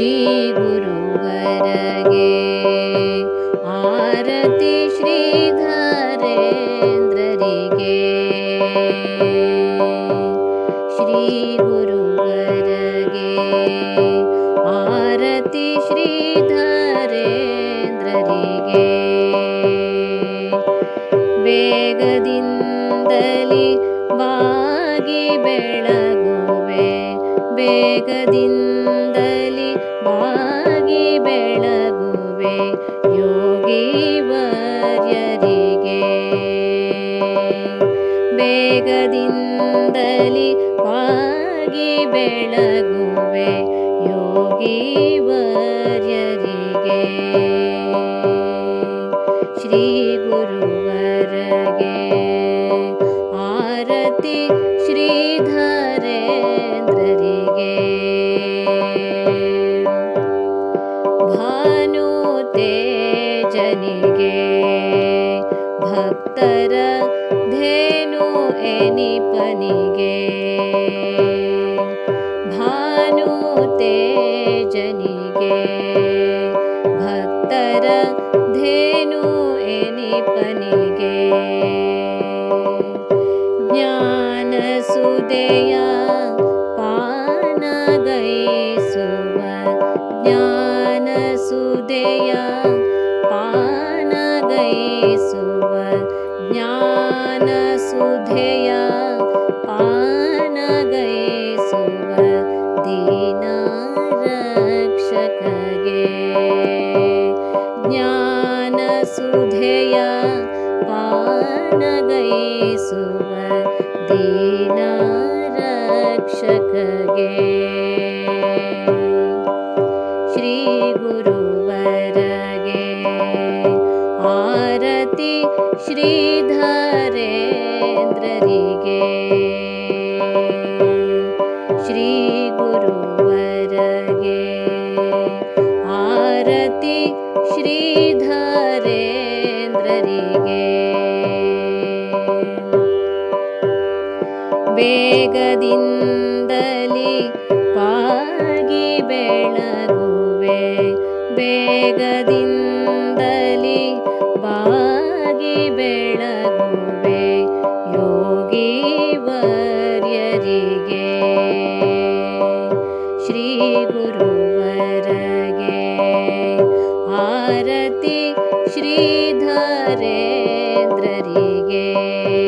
श्रीगुरुगे आरति श्री धरेन्द्रगे आरति श्रीधरेन्द्ररिगे धरेन्द्रगे बेगदि बागिबेलगे बेगदि ಶಿವಾರ್ಯರಿಗೆ ಬೇಗ ದಿಂದಲಿ ಆಗಿ ಬೆಳಗುವೆ ಯೋಗಿವರ್ಯರಿಗೆ ಶ್ರೀ ಗುರುವರಗೆ ಆರತಿ ಶ್ರೀಧರೇಂದ್ರರಿಗೆ. ಭಕ್ತರ ಧೇನು ಎನಿಪನಿಗೆ ಭಾನು ತೇಜನಿಗೆ ಭಕ್ತರ ಧೇನು ಎನಿಪನಿಗೆ ಜ್ಞಾನ ಸುದೆಯ ಪಾನಗೈಸುವ ಜ್ಞಾನ ಸುದೆಯ गै दीना रक्षक गे श्रीगुरुवर आरती श्री धारेन्द्रि आरति श्री ಬೇಗದಿಂದಲಿ ಪಾಗಿ ಬೆಳಗುವೆ. ಬೇಗದಿಂದಲಿ ಬಾಗಿ ಬೆಳಗುವೆ. ಯೋಗಿ ವರ್ಯರಿಗೆ ಶ್ರೀ ಗುರುವರಗೆ ಆರತಿ ಶ್ರೀಧರೇಂದ್ರರಿಗೆ.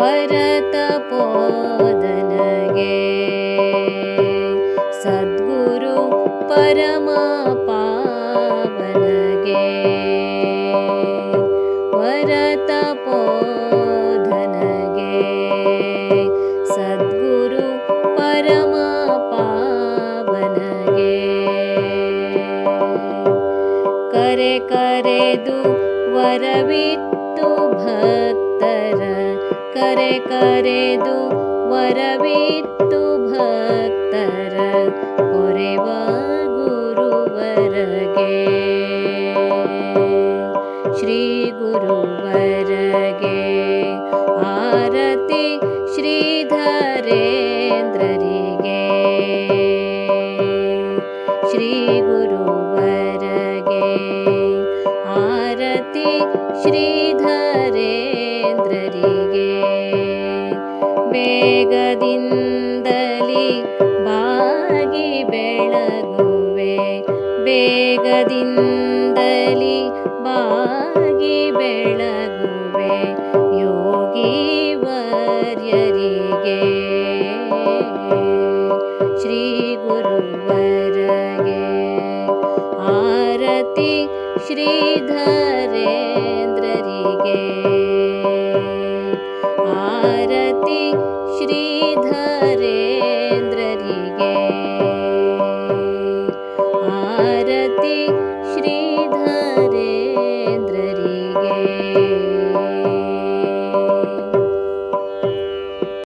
वरतपोदनगे सद्गुरु परम पालनगे सद्गुरु परमा करे करे दु वरवित्तु भक्तर करे करे दु वरवित्तु भक्तर कोरेव गुरुवरगे। श्री गुरुवरगे आरति ಬೇಗದಿಂದಲಿ ಬಾಗಿ ಬೆಳಗುವೆ. ಬೇಗದಿಂದಲಿ ಬಾಗಿ ಬೆಳಗುವೆ ಯೋಗಿ ವರ್ಯರಿಗೆ. ಶ್ರೀ ಗುರುವರಗೆ ಆರತಿ ಶ್ರೀಧರೇಂದ್ರರಿಗೆ ಆರತಿ